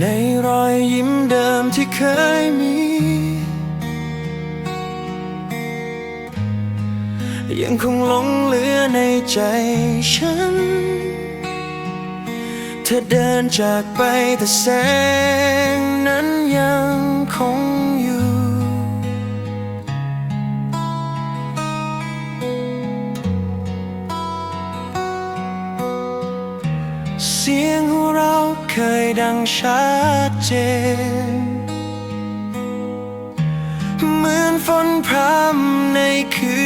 ในรอยยิ้มเดิมที่เคยมี ยังคงหลงเหลือในใจฉัน เธอเดินจากไปแต่แสงนั้นยังคงอยู่ เสียงของเรา เคยดังชัดเจน เหมือนฝนพรำในคื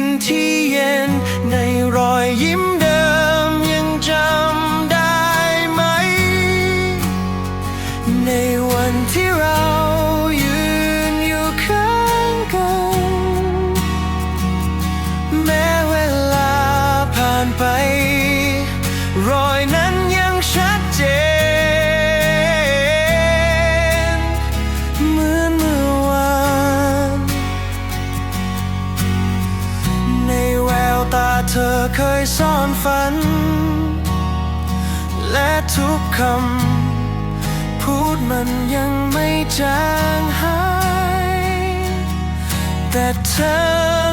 นที่เย็น ในรอยยิ้มเดิมยังจำได้ไหม ใน ตาเธอเคยซ่อนฝัน และทุกคำ พูดมันยังไม่จางหาย แต่เธอ